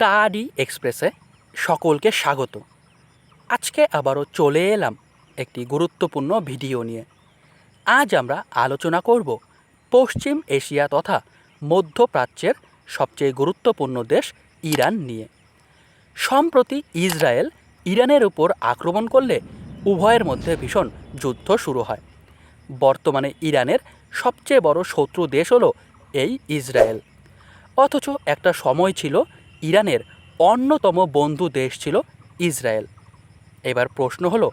Study এক্সপ্রেসে সকলকে স্বাগত। আজকে আবারও চলে এলাম একটি গুরুত্বপূর্ণ ভিডিও নিয়ে। আজ আমরা আলোচনা করব পশ্চিম এশিয়া তথা মধ্যপ্রাচ্যের সবচেয়ে গুরুত্বপূর্ণ দেশ ইরান নিয়ে। সম্প্রতি ইসরায়েল ইরানের উপর আক্রমণ করলে উভয়ের মধ্যে ভীষণ যুদ্ধ শুরু হয়। বর্তমানে ইরানের সবচেয়ে বড় শত্রু দেশ হলো এই ইসরায়েল। অথচ একটা সময় ছিল ইরানের অন্যতম বন্ধু দেশ ছিল ইসরায়েল। এবার প্রশ্ন হলো,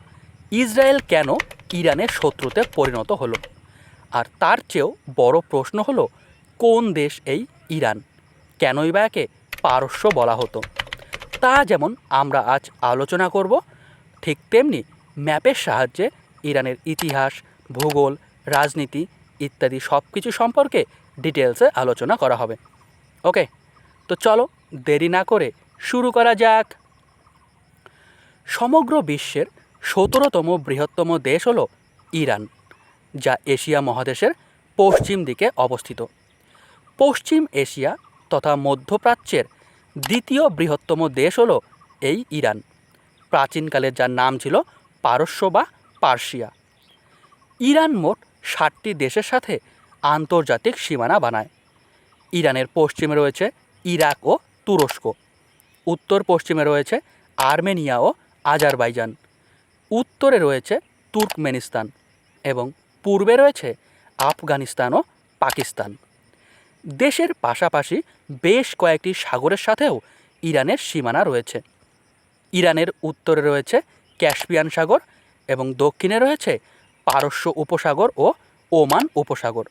ইসরায়েল কেন ইরানের শত্রুতে পরিণত হলো? আর তার চেয়েও বড় প্রশ্ন হলো, কোন দেশ এই ইরান? কেনই বা একে পারস্য বলা হতো? তা যেমন আমরা আজ আলোচনা করব, ঠিক তেমনি ম্যাপের সাহায্যে ইরানের ইতিহাস, ভূগোল, রাজনীতি ইত্যাদি সব কিছু সম্পর্কে ডিটেলসে আলোচনা করা হবে। ওকে, তো চলো দেরি না করে শুরু করা যাক। সমগ্র বিশ্বের সতেরোতম বৃহত্তম দেশ হলো ইরান, যা এশিয়া মহাদেশের পশ্চিম দিকে অবস্থিত। পশ্চিম এশিয়া তথা মধ্যপ্রাচ্যের দ্বিতীয় বৃহত্তম দেশ হলো এই ইরান, প্রাচীনকালে যার নাম ছিল পারস্য বা পার্সিয়া ইরান মোট ষাটটি দেশের সাথে আন্তর্জাতিক সীমানা বানায়। ইরানের পশ্চিমে রয়েছে ইরাক ও তুরস্ক। উত্তর পশ্চিমে রয়েছে আর্মেনিয়া ও আজারবাইজান। উত্তরে রয়েছে তুর্কমেনিস্তান এবং পূর্বে রয়েছে আফগানিস্তান ও পাকিস্তান। দেশের পাশাপাশি বেশ কয়েকটি সাগরের সাথেও ইরানের সীমানা রয়েছে। ইরানের উত্তরে রয়েছে ক্যাসপিয়ান সাগর এবং দক্ষিণে রয়েছে পারস্য উপসাগর ও ওমান উপসাগর।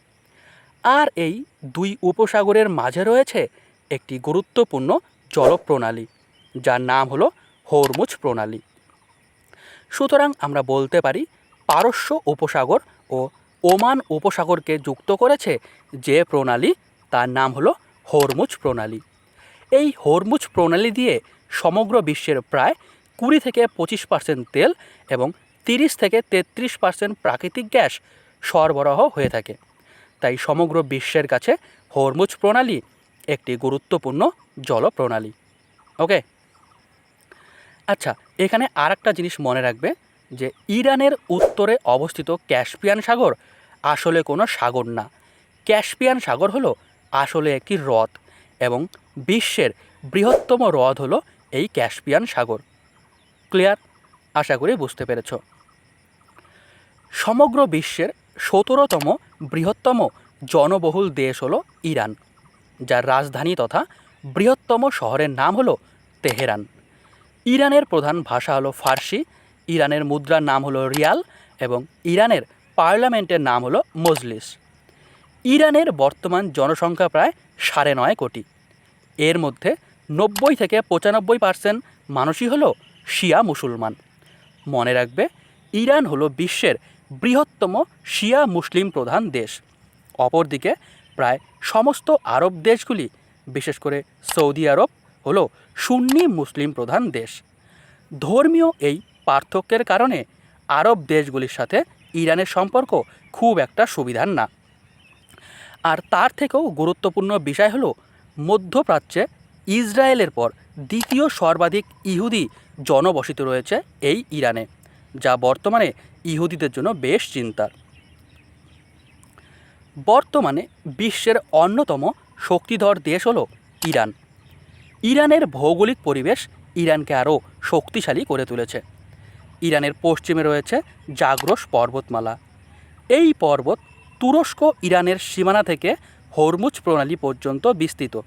আর এই দুই উপসাগরের মাঝে রয়েছে একটি গুরুত্বপূর্ণ জলপ্রণালী, যার নাম হলো হরমুজ প্রণালী। সুতরাং আমরা বলতে পারি, পারস্য উপসাগর ও ওমান উপসাগরকে যুক্ত করেছে যে প্রণালী, তার নাম হলো হরমুজ প্রণালী। এই হরমুজ প্রণালী দিয়ে সমগ্র বিশ্বের প্রায় কুড়ি থেকে পঁচিশ পার্সেন্ট তেল এবং তিরিশ থেকে তেত্রিশ পার্সেন্ট প্রাকৃতিক গ্যাস সরবরাহ হয়ে থাকে। তাই সমগ্র বিশ্বের কাছে হরমুজ প্রণালী একটি গুরুত্বপূর্ণ জলপ্রণালী। ওকে? আচ্ছা এখানে আর একটা জিনিস মনে রাখবে যে ইরানের উত্তরে অবস্থিত ক্যাসপিয়ান সাগর আসলে কোনো সাগর না। ক্যাসপিয়ান সাগর হলো আসলে একটি হ্রদ এবং বিশ্বের বৃহত্তম হ্রদ হলো এই ক্যাসপিয়ান সাগর। ক্লিয়ার? আশা করি বুঝতে পেরেছ। সমগ্র বিশ্বের সতেরোতম বৃহত্তম জনবহুল দেশ হলো ইরান। যার রাজধানী তথা বৃহত্তম শহরের নাম হলো তেহরান। ইরানের প্রধান ভাষা হলো ফার্সি, ইরানের মুদ্রার নাম হলো রিয়াল এবং ইরানের পার্লামেন্টের নাম হলো মজলিস। ইরানের বর্তমান জনসংখ্যা প্রায় সাড়ে নয় কোটি। এর মধ্যে নব্বই থেকে পঁচানব্বই পার্সেন্ট মানুষই হলো শিয়া মুসলমান। মনে রাখবে, ইরান হলো বিশ্বের বৃহত্তম শিয়া মুসলিম প্রধান দেশ। অপরদিকে প্রায় সমস্ত আরব দেশগুলি, বিশেষ করে সৌদি আরব, হলো সুন্নি মুসলিম প্রধান দেশ। ধর্মীয় এই পার্থক্যের কারণে আরব দেশগুলির সাথে ইরানের সম্পর্ক খুব একটা সুবিধার না। আর তার থেকেও গুরুত্বপূর্ণ বিষয় হলো মধ্যপ্রাচ্যে ইসরায়েলের পর দ্বিতীয় সর্বাধিক ইহুদি জনবসিত রয়েছে এই ইরানে, যা বর্তমানে ইহুদিদের জন্য বেশ চিন্তার। বর্তমানে বিশ্বের অন্যতম শক্তিধর দেশ হলো ইরান। ইরানের ভৌগোলিক পরিবেশ ইরানকে আরও শক্তিশালী করে তুলেছে। ইরানের পশ্চিমে রয়েছে জাগ্রস পর্বতমালা। এই পর্বত তুরস্ক ইরানের সীমানা থেকে হরমুজ প্রণালী পর্যন্ত বিস্তৃত,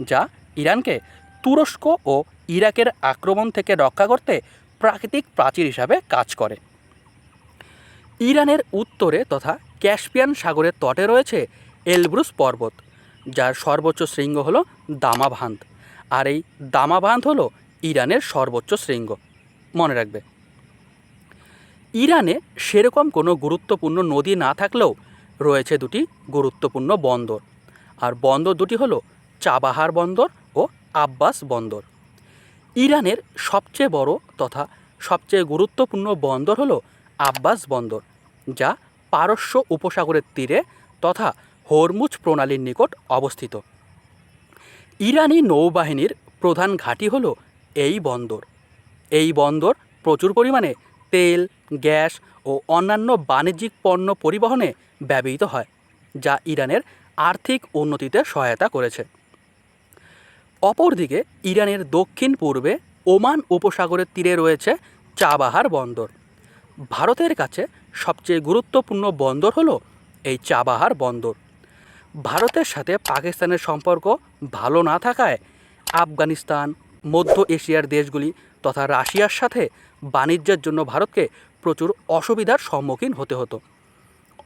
যা ইরানকে তুরস্ক ও ইরাকের আক্রমণ থেকে রক্ষা করতে প্রাকৃতিক প্রাচীর হিসাবে কাজ করে। ইরানের উত্তরে তথা ক্যাসপিয়ান সাগরের তটে রয়েছে এলব্রুস পর্বত, যার সর্বোচ্চ শৃঙ্গ হলো দামাভান্দ, আর এই দামাবান্ধ হলো ইরানের সর্বোচ্চ শৃঙ্গ। মনে রাখবে। ইরানে সেরকম কোনো গুরুত্বপূর্ণ নদী না থাকলেও রয়েছে দুটি গুরুত্বপূর্ণ বন্দর, আর বন্দর দুটি হলো চাবাহার বন্দর ও আব্বাস বন্দর। ইরানের সবচেয়ে বড় তথা সবচেয়ে গুরুত্বপূর্ণ বন্দর হলো আব্বাস বন্দর, যা পারস্য উপসাগরের তীরে তথা হরমুজ প্রণালীর নিকট অবস্থিত। ইরানি নৌবাহিনীর প্রধান ঘাঁটি হলো এই বন্দর। এই বন্দর প্রচুর পরিমাণে তেল, গ্যাস ও অন্যান্য বাণিজ্যিক পণ্য পরিবহনে ব্যবহৃত হয়, যা ইরানের আর্থিক উন্নতিতে সহায়তা করেছে। অপরদিকে ইরানের দক্ষিণ পূর্বে ওমান উপসাগরের তীরে রয়েছে চাবাহার বন্দর। ভারতের কাছে সবচেয়ে গুরুত্বপূর্ণ বন্দর হলো এই চাবাহার বন্দর। ভারতের সাথে পাকিস্তানের সম্পর্ক ভালো না থাকায় আফগানিস্তান, মধ্য এশিয়ার দেশগুলি তথা রাশিয়ার সাথে বাণিজ্যের জন্য ভারতকে প্রচুর অসুবিধার সম্মুখীন হতে হতো।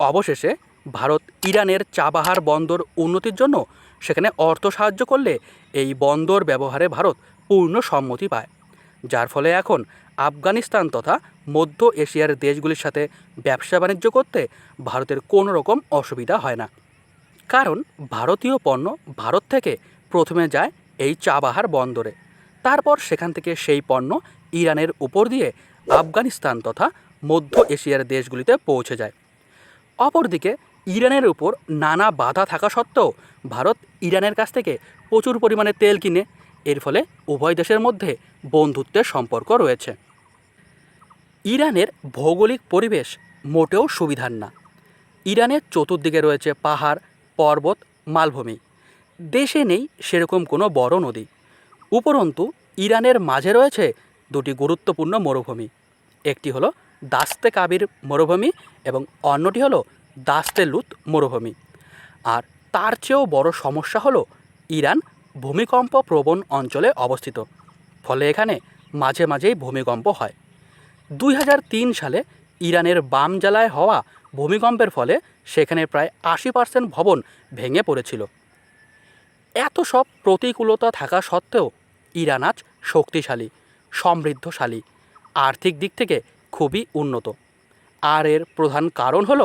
অবশেষে ভারত ইরানের চাবাহার বন্দর উন্নতির জন্য সেখানে অর্থ সাহায্য করলে এই বন্দর ব্যবহারে ভারত পূর্ণ সম্মতি পায়। যার ফলে এখন আফগানিস্তান তথা মধ্য এশিয়ার দেশগুলির সাথে ব্যবসা বাণিজ্য করতে ভারতের কোনো রকম অসুবিধা হয় না। কারণ ভারতীয় পণ্য ভারত থেকে প্রথমে যায় এই চাবাহার বন্দরে। তারপর সেখান থেকে সেই পণ্য ইরানের উপর দিয়ে আফগানিস্তান তথা মধ্য এশিয়ার দেশগুলিতে পৌঁছে যায়। অপরদিকে ইরানের উপর নানা বাধা থাকা সত্ত্বেও ভারত ইরানের কাছ থেকে প্রচুর পরিমাণে তেল কিনে, এর ফলে উভয় দেশের মধ্যে বন্ধুত্বের সম্পর্ক রয়েছে। ইরানের ভৌগোলিক পরিবেশ মোটেও সুবিধার না। ইরানের চতুর্দিকে রয়েছে পাহাড়, পর্বত, মালভূমি। দেশে নেই সেরকম কোনো বড় নদী। উপরন্তু, ইরানের মাঝে রয়েছে দুটি গুরুত্বপূর্ণ মরুভূমি। একটি হলো দাস্তে কাবির মরুভূমি এবং অন্যটি হলো দাস্তে লুত মরুভূমি। আর তার চেয়েও বড় সমস্যা হলো ইরান ভূমিকম্প প্রবণ অঞ্চলে অবস্থিত। ফলে এখানে মাঝে মাঝেই ভূমিকম্প হয়। দুই হাজার তিন সালে ইরানের বাম জ্বালায় হওয়া ভূমিকম্পের ফলে সেখানে প্রায় আশি পার্সেন্ট ভবন ভেঙে পড়েছিল। এত সব প্রতিকূলতা থাকা সত্ত্বেও ইরান আজ শক্তিশালী, সমৃদ্ধশালী, আর্থিক দিক থেকে খুবই উন্নত। আর এর প্রধান কারণ হল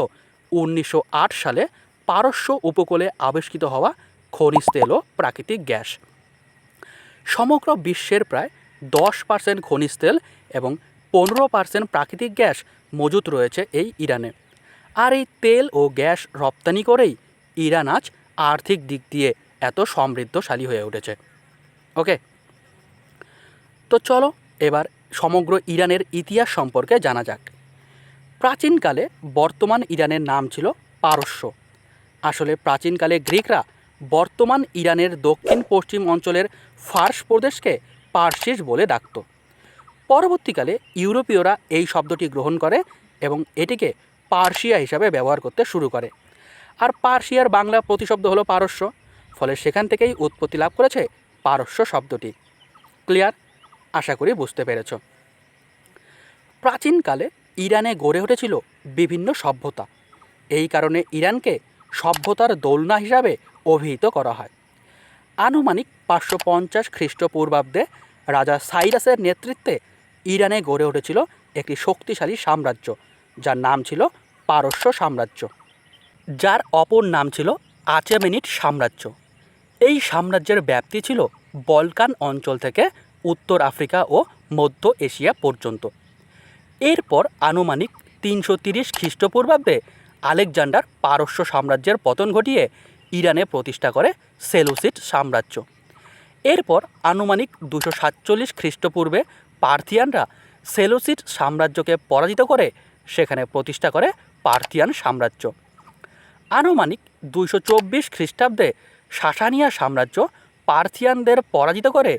উনিশশো আট সালে পারস্য উপকূলে আবিষ্কৃত হওয়া খনিজ তেল ও প্রাকৃতিক গ্যাস। সমগ্র বিশ্বের প্রায় দশ পার্সেন্ট খনিজ তেল এবং পনেরো পার্সেন্ট প্রাকৃতিক গ্যাস মজুত রয়েছে এই ইরানে। আর এই তেল ও গ্যাস রপ্তানি করেই ইরান আজ আর্থিক দিক দিয়ে এত সমৃদ্ধশালী হয়ে উঠেছে। ওকে তো চলো এবার সমগ্র ইরানের ইতিহাস সম্পর্কে জানা যাক। প্রাচীনকালে বর্তমান ইরানের নাম ছিল পারস্য। আসলে প্রাচীনকালে গ্রিকরা বর্তমান ইরানের দক্ষিণ পশ্চিম অঞ্চলের ফার্স প্রদেশকে পার্সিস বলে ডাকত। পরবর্তীকালে ইউরোপীয়রা এই শব্দটি গ্রহণ করে এবং এটিকে পার্সিয়া হিসাবে ব্যবহার করতে শুরু করে। আর পার্সিয়ার বাংলা প্রতিশব্দ হলো পারস্য, ফলে সেখান থেকেই উৎপত্তি লাভ করেছে পারস্য শব্দটি। ক্লিয়ার? আশা করি বুঝতে পেরেছ। প্রাচীনকালে ইরানে গড়ে উঠেছিল বিভিন্ন সভ্যতা। এই কারণে ইরানকে সভ্যতার দোলনা হিসাবে অভিহিত করা হয়। আনুমানিক পাঁচশো পঞ্চাশ খ্রিস্টপূর্বাব্দে রাজা সাইরাসের নেতৃত্বে ইরানে গড়ে উঠেছিল একটি শক্তিশালী সাম্রাজ্য, যার নাম ছিল পারস্য সাম্রাজ্য, যার অপর নাম ছিল আচেমেনিট সাম্রাজ্য। এই সাম্রাজ্যের ব্যাপ্তি ছিল বলকান অঞ্চল থেকে উত্তর আফ্রিকা ও মধ্য এশিয়া পর্যন্ত। এরপর আনুমানিক তিনশো তিরিশ খ্রিস্টপূর্বাব্দে আলেকজান্ডার পারস্য সাম্রাজ্যের পতন ঘটিয়ে ইরানে প্রতিষ্ঠা করে সেলুসিড সাম্রাজ্য। এরপর আনুমানিক দুশো সাতচল্লিশ খ্রিস্টপূর্বে পার্থিয়ানরা সেলুসিড সাম্রাজ্যকে পরাজিত করে সেখানে প্রতিষ্ঠা করে পার্থিয়ান সাম্রাজ্য। আনুমানিক দুইশো চব্বিশ খ্রিস্টাব্দে সাসানিয়া সাম্রাজ্য পার্থিয়ানদের পরাজিত করে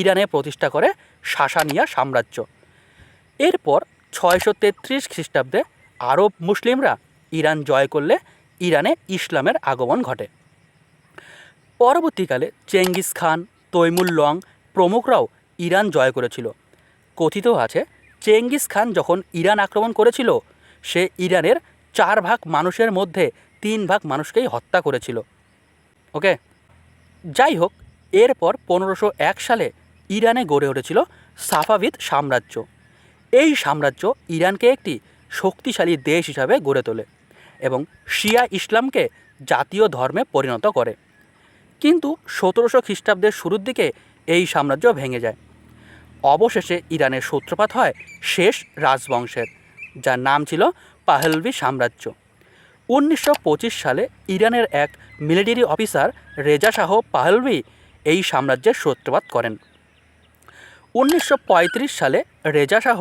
ইরানে প্রতিষ্ঠা করে সাসানিয়া সাম্রাজ্য। এরপর ছয়শো তেত্রিশ খ্রিস্টাব্দে আরব মুসলিমরা ইরান জয় করলে ইরানে ইসলামের আগমন ঘটে। পরবর্তীকালে চেঙ্গিস খান তৈমুল লং প্রমুখরাও ইরান জয় করেছিল। কথিত আছে, চেঙ্গিস খান যখন ইরান আক্রমণ করেছিল, সে ইরানের চার ভাগ মানুষের মধ্যে তিন ভাগ মানুষকেই হত্যা করেছিল। ওকে? যাই হোক, এরপর পনেরোশো এক সালে ইরানে গড়ে উঠেছিল সাফাভিদ সাম্রাজ্য। এই সাম্রাজ্য ইরানকে একটি শক্তিশালী দেশ হিসাবে গড়ে তোলে এবং শিয়া ইসলামকে জাতীয় ধর্মে পরিণত করে। কিন্তু সতেরোশো খ্রিস্টাব্দের শুরুর দিকে এই সাম্রাজ্য ভেঙে যায়। অবশেষে ইরানের সূত্রপাত হয় শেষ রাজবংশের, যার নাম ছিল পাহলভি সাম্রাজ্য। উনিশশো পঁচিশ সালে ইরানের এক military officer Reza Shah Pahlavi এই সাম্রাজ্যের সূত্রপাত করেন। উনিশশো পঁয়ত্রিশ সালে রেজা শাহ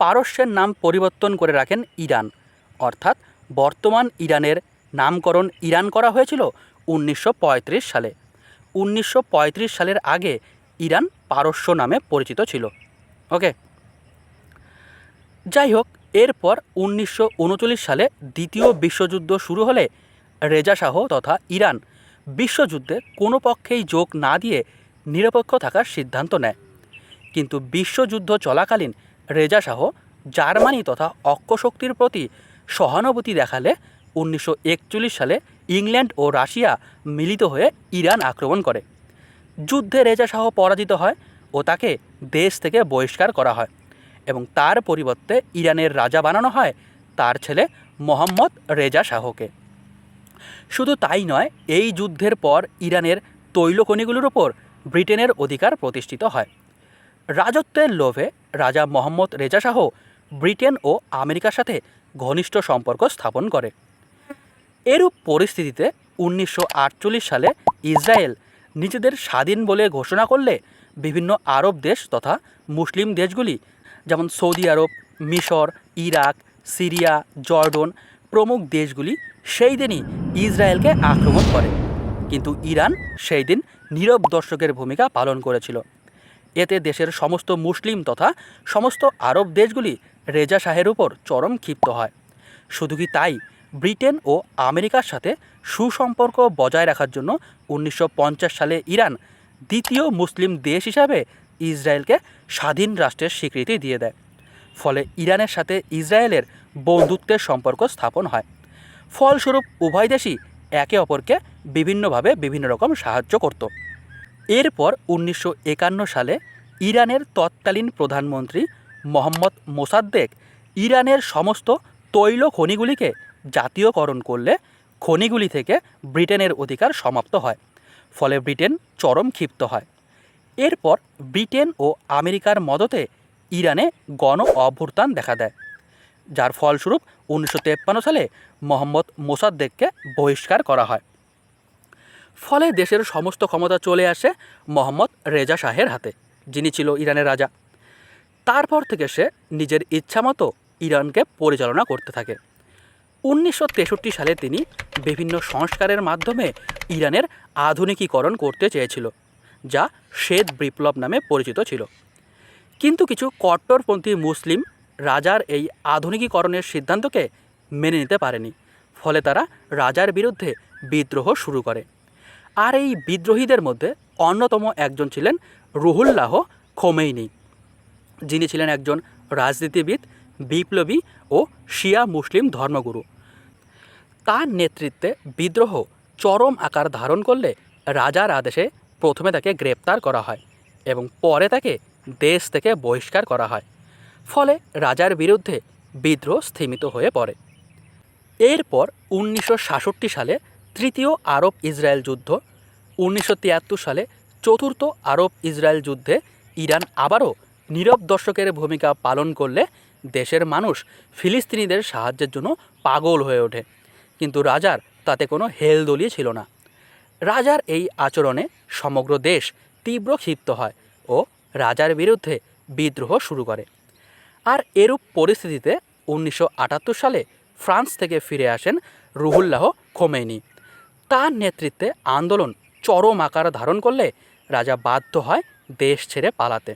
পারস্যের নাম পরিবর্তন করে রাখেন ইরান। অর্থাৎ বর্তমান ইরানের নামকরণ ইরান করা হয়েছিল উনিশশো পঁয়ত্রিশ সালে। উনিশশো পঁয়ত্রিশ সালের আগে ইরান পারস্য নামে পরিচিত ছিল। ওকে? যাই হোক এরপর উনিশশো উনচল্লিশ সালে দ্বিতীয় বিশ্বযুদ্ধ শুরু হলে রেজা শাহ তথা ইরান বিশ্বযুদ্ধে কোনো পক্ষেই যোগ না দিয়ে নিরপেক্ষ থাকার সিদ্ধান্ত নেয়। কিন্তু বিশ্বযুদ্ধ চলাকালীন রেজা শাহ জার্মানি তথা অক্ষশক্তির প্রতি সহানুভূতি দেখালে উনিশশো একচল্লিশ সালে ইংল্যান্ড ও রাশিয়া মিলিত হয়ে ইরান আক্রমণ করে। যুদ্ধে রেজা শাহ পরাজিত হয় ও তাকে দেশ থেকে বহিষ্কার করা হয় এবং তার পরিবর্তে ইরানের রাজা বানানো হয় তার ছেলে মোহাম্মদ রেজা শাহকে। শুধু তাই নয়, এই যুদ্ধের পর ইরানের তৈল খনিগুলোর ওপর ব্রিটেনের অধিকার প্রতিষ্ঠিত হয়। রাজত্বের লোভে রাজা মোহাম্মদ রেজা শাহ ব্রিটেন ও আমেরিকার সাথে ঘনিষ্ঠ সম্পর্ক স্থাপন করে। এরূপ পরিস্থিতিতে উনিশশো আটচল্লিশ সালে ইসরায়েল নিজেদের স্বাধীন বলে ঘোষণা করলে বিভিন্ন আরব দেশ তথা মুসলিম দেশগুলি, যেমন সৌদি আরব, মিশর, ইরাক, সিরিয়া, জর্ডন প্রমুখ দেশগুলি সেই দিনই ইসরায়েলকে আক্রমণ করে। কিন্তু ইরান সেই দিন নীরব দর্শকের ভূমিকা পালন করেছিল। এতে দেশের সমস্ত মুসলিম তথা সমস্ত আরব দেশগুলি রেজা শাহের উপর চরম ক্ষিপ্ত হয়। শুধু কি তাই ব্রিটেন ও আমেরিকার সাথে সুসম্পর্ক বজায় রাখার জন্য উনিশশো পঞ্চাশ সালে ইরান দ্বিতীয় মুসলিম দেশ হিসাবে ইসরায়েলকে স্বাধীন রাষ্ট্রের স্বীকৃতি দিয়ে দেয়। ফলে ইরানের সাথে ইসরায়েলের বন্ধুত্বের সম্পর্ক স্থাপন হয়। ফলস্বরূপ উভয় দেশই একে অপরকে বিভিন্নভাবে বিভিন্ন রকম সাহায্য করত। এরপর উনিশশো একান্ন সালে ইরানের তৎকালীন প্রধানমন্ত্রী মোহাম্মদ মোসাদ্দেক ইরানের সমস্ত তৈল খনিগুলিকে জাতীয়করণ করলে খনিগুলি থেকে ব্রিটেনের অধিকার সমাপ্ত হয়, ফলে ব্রিটেন চরম ক্ষিপ্ত হয়। এরপর ব্রিটেন ও আমেরিকার মদতে ইরানে গণ অভ্যুত্থান দেখা দেয়, যার ফলস্বরূপ উনিশশো সালে মোহাম্মদ মোসাদ্দেককে বহিষ্কার করা হয়। ফলে দেশের সমস্ত ক্ষমতা চলে আসে মোহাম্মদ রেজা শাহের হাতে, যিনি ছিল ইরানের রাজা। তারপর থেকে সে নিজের ইচ্ছামতো ইরানকে পরিচালনা করতে থাকে। উনিশশো তেষট্টি সালে তিনি বিভিন্ন সংস্কারের মাধ্যমে ইরানের আধুনিকীকরণ করতে চেয়েছিল, যা শ্বেত বিপ্লব নামে পরিচিত ছিল। কিন্তু কিছু কট্টরপন্থী মুসলিম রাজার এই আধুনিকীকরণের সিদ্ধান্তকে মেনে নিতে পারেনি, ফলে তারা রাজার বিরুদ্ধে বিদ্রোহ শুরু করে। আর এই বিদ্রোহীদের মধ্যে অন্যতম একজন ছিলেন রুহুল্লাহ খোমেইনি, যিনি ছিলেন একজন রাজনীতিবিদ বিপ্লবী ও শিয়া মুসলিম ধর্মগুরু। তার নেতৃত্বে বিদ্রোহ চরম আকার ধারণ করলে রাজার আদেশে প্রথমে তাকে গ্রেপ্তার করা হয় এবং পরে তাকে দেশ থেকে বহিষ্কার করা হয়। ফলে রাজার বিরুদ্ধে বিদ্রোহ স্থিমিত হয়ে পড়ে। এরপর উনিশশো সাতষট্টি সালে তৃতীয় আরব ইসরায়েল যুদ্ধ, উনিশশো তিয়াত্তর সালে চতুর্থ আরব ইসরায়েল যুদ্ধে ইরান আবারও নীরব দর্শকের ভূমিকা পালন করলে দেশের মানুষ ফিলিস্তিনিদের সাহায্যের জন্য পাগল হয়ে ওঠে। কিন্তু রাজার তাতে কোনো হেলদোলিয়ে ছিল না। রাজার এই আচরণে সমগ্র দেশ তীব্র ক্ষিপ্ত হয় ও রাজার বিরুদ্ধে বিদ্রোহ শুরু করে। আর এরূপ পরিস্থিতিতে উনিশশো আটাত্তর সালে ফ্রান্স থেকে ফিরে আসেন রুহুল্লাহ খোমেনি তার নেতৃত্বে আন্দোলন চরম আকার ধারণ করলে রাজা বাধ্য হয় দেশ ছেড়ে পালাতে।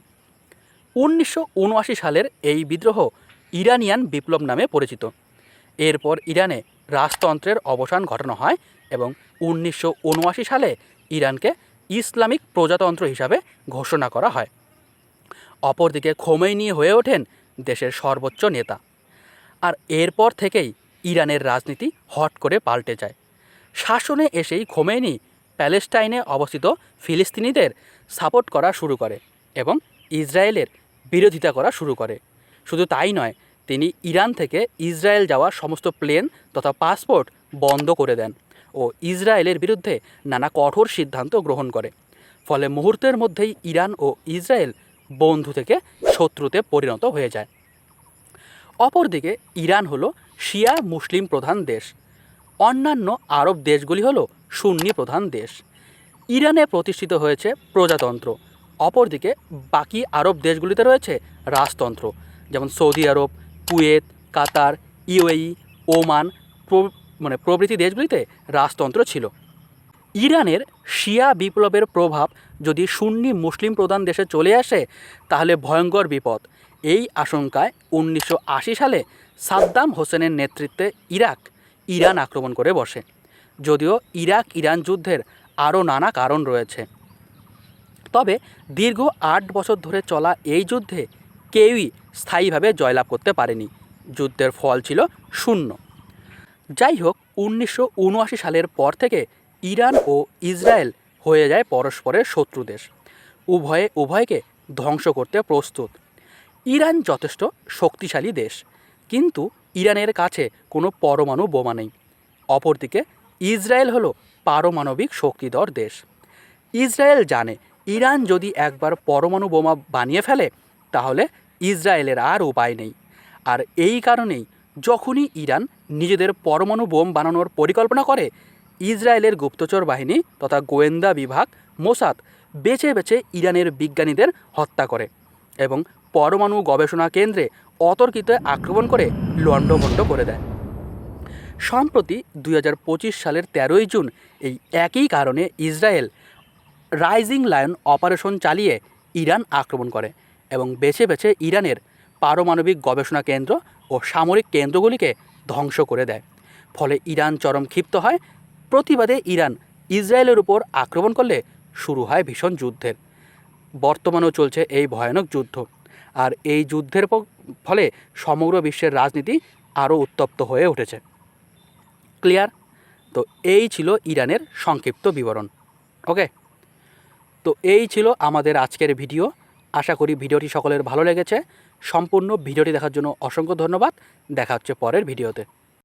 উনিশশো উনআশি সালের এই বিদ্রোহ ইরানিয়ান বিপ্লব নামে পরিচিত। এরপর ইরানে রাজতন্ত্রের অবসান ঘটানো হয় এবং উনিশশো উনআশি সালে ইরানকে ইসলামিক প্রজাতন্ত্র হিসাবে ঘোষণা করা হয়। অপরদিকে খোমেইনি হয়ে ওঠেন দেশের সর্বোচ্চ নেতা। আর এরপর থেকেই ইরানের রাজনীতি হট করে পাল্টে যায়। শাসনে এসেই খোমেনি প্যালেস্টাইনে অবস্থিত ফিলিস্তিনিদের সাপোর্ট করা শুরু করে এবং ইসরায়েলের বিরোধিতা করা শুরু করে। শুধু তাই নয়, তিনি ইরান থেকে ইসরায়েল যাওয়া সমস্ত প্লেন তথা পাসপোর্ট বন্ধ করে দেন ও ইসরায়েলের বিরুদ্ধে নানা কঠোর সিদ্ধান্ত গ্রহণ করে। ফলে মুহূর্তের মধ্যেই ইরান ও ইসরায়েল বন্ধু থেকে শত্রুতে পরিণত হয়ে যায়। অপরদিকে, ইরান হলো শিয়া মুসলিম প্রধান দেশ। অন্যান্য আরব দেশগুলি হলো সুন্নি প্রধান দেশ। ইরানে প্রতিষ্ঠিত হয়েছে প্রজাতন্ত্র। অপরদিকে বাকি আরব দেশগুলিতে রয়েছে রাজতন্ত্র, যেমন Saudi Arab, Kuwait, Qatar, UAE, Oman মানে প্রভৃতি দেশগুলিতে রাজতন্ত্র ছিল। ইরানের শিয়া বিপ্লবের প্রভাব যদি সুন্নি মুসলিম প্রধান দেশে চলে আসে, তাহলে ভয়ঙ্কর বিপদ। এই আশঙ্কায় উনিশশো আশি সালে সাদ্দাম হোসেনের নেতৃত্বে ইরাক ইরান আক্রমণ করে বসে। যদিও ইরাক ইরান যুদ্ধের আরও নানা কারণ রয়েছে। তবে দীর্ঘ আট বছর ধরে চলা এই যুদ্ধে কেউই স্থায়ীভাবে জয়লাভ করতে পারেনি। যুদ্ধের ফল ছিল শূন্য। যাই হোক, উনিশশো উনআশি সালের পর থেকে ইরান ও ইসরায়েল হয়ে যায় পরস্পরের শত্রু দেশ। উভয়ে, উভয়কে ধ্বংস করতে প্রস্তুত। ইরান যথেষ্ট শক্তিশালী দেশ, কিন্তু ইরানের কাছে কোনো পরমাণু বোমা নেই। অপরদিকে, ইসরায়েল হলো পারমাণবিক শক্তিধর দেশ। ইসরায়েল জানে ইরান যদি একবার পরমাণু বোমা বানিয়ে ফেলে, তাহলে ইসরায়েলের আর উপায় নেই। আর এই কারণেই যখনই ইরান নিজেদের পরমাণু বোম বানানোর পরিকল্পনা করে, ইসরায়েলের গুপ্তচর বাহিনী তথা গোয়েন্দা বিভাগ, মোসাদ বেছে বেছে ইরানের বিজ্ঞানীদের হত্যা করে এবং পরমাণু গবেষণা কেন্দ্রে অতর্কিত আক্রমণ করে লণ্ডভণ্ড করে দেয়। সম্প্রতি দু হাজার পঁচিশ সালের তেরোই জুন এই একই কারণে ইসরায়েল রাইজিং লায়ন অপারেশন চালিয়ে ইরান আক্রমণ করে এবং বেছে বেছে ইরানের পারমাণবিক গবেষণা কেন্দ্র ও সামরিক কেন্দ্রগুলিকে ধ্বংস করে দেয়। ফলে ইরান চরম ক্ষিপ্ত হয়। প্রতিবাদে ইরান ইসরায়েলের উপর আক্রমণ করলে শুরু হয় ভীষণ যুদ্ধের। বর্তমানেও চলছে এই ভয়ানক যুদ্ধ। আর এই যুদ্ধের ফলে সমগ্র বিশ্বের রাজনীতি আরও উত্তপ্ত হয়ে উঠেছে। ক্লিয়ার? তো এই ছিল ইরানের সংক্ষিপ্ত বিবরণ। ওকে? তো এই ছিল আমাদের আজকের ভিডিও। আশা করি ভিডিওটি সকলের ভালো লেগেছে। সম্পূর্ণ ভিডিওটি দেখার জন্য অসংখ্য ধন্যবাদ। দেখা হচ্ছে পরের ভিডিওতে।